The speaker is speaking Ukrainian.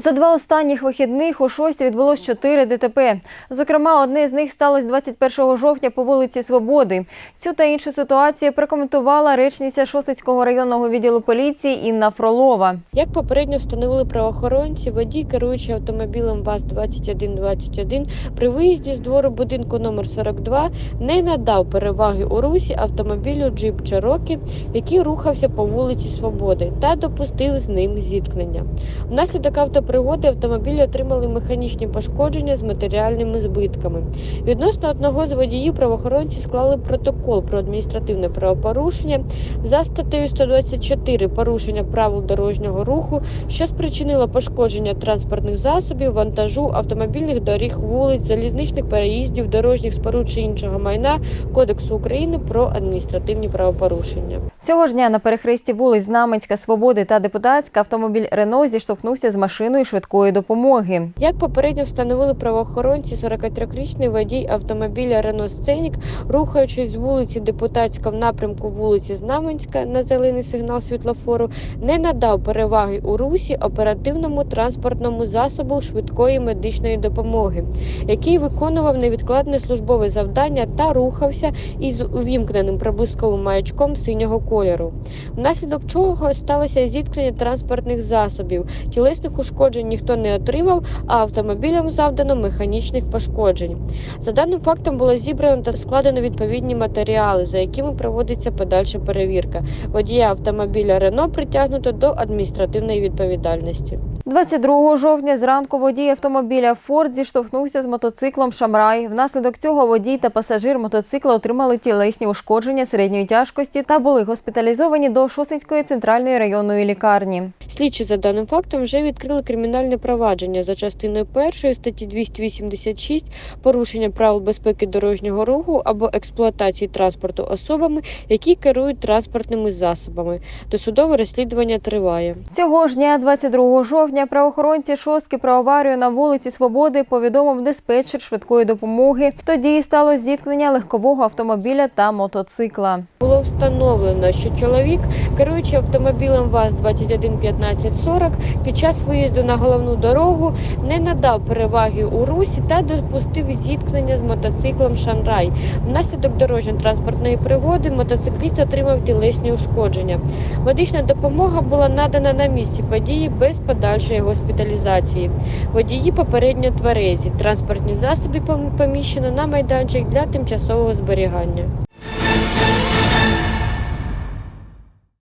За два останніх вихідних у шості відбулось чотири ДТП. Зокрема, одне з них сталося 21 жовтня по вулиці Свободи. Цю та іншу ситуацію прокоментувала речниця Шосицького районного відділу поліції Інна Фролова. Як попередньо встановили правоохоронці, водій, керуючи автомобілем ВАЗ-2121, при виїзді з двору будинку номер 42 не надав переваги у русі автомобілю джип Чарокі, який рухався по вулиці Свободи, та допустив з ним зіткнення. Внаслідок автопригоди автомобілі отримали механічні пошкодження з матеріальними збитками. Відносно одного з водіїв правоохоронці склали протокол про адміністративне правопорушення за статтею 124 порушення правил дорожнього руху, що спричинило пошкодження транспортних засобів, вантажу, автомобільних доріг, вулиць, залізничних переїздів, дорожніх споруд чи іншого майна Кодексу України про адміністративні правопорушення. Цього ж дня на перехресті вулиць Знаменська, Свободи та Депутатська автомобіль Рено зіштовхнувся з машиною швидкої допомоги. Як попередньо встановили правоохоронці, 43-річний водій автомобіля Рено Сценік, рухаючись з вулиці Депутатська в напрямку вулиці Знаменська на зелений сигнал світлофору, не надав переваги у русі оперативному транспортному засобу швидкої медичної допомоги, який виконував невідкладне службове завдання та рухався із увімкненим проблисковим маячком синього кольору. Внаслідок чого сталося зіткнення транспортних засобів. Тілесних ушкоджень ніхто не отримав, а автомобілям завдано механічних пошкоджень. За даним фактом було зібрано та складено відповідні матеріали, за якими проводиться подальша перевірка. Водія автомобіля Рено притягнуто до адміністративної відповідальності. 22 жовтня зранку водій автомобіля Форд зіштовхнувся з мотоциклом Шамрай. Внаслідок цього водій та пасажир мотоцикла отримали тілесні ушкодження середньої тяжкості та були госпіталізовані до Шосинської центральної районної лікарні. Слідчі за даним фактом вже відкрили кримінальне провадження за частиною першої статті 286 порушення правил безпеки дорожнього руху або експлуатації транспорту особами, які керують транспортними засобами. Досудове розслідування триває. Цього ж дня, 22 жовтня, правоохоронці шостки про аварію на вулиці Свободи повідомив диспетчер швидкої допомоги. Тоді сталося зіткнення легкового автомобіля та мотоцикла. Встановлено, що чоловік, керуючи автомобілем ВАЗ-211540, під час виїзду на головну дорогу не надав переваги у русі та допустив зіткнення з мотоциклом Шанрай. Внаслідок дорожньо-транспортної пригоди мотоцикліст отримав тілесні ушкодження. Медична допомога була надана на місці події без подальшої госпіталізації. Водії попередньо тверезі. Транспортні засоби поміщено на майданчик для тимчасового зберігання.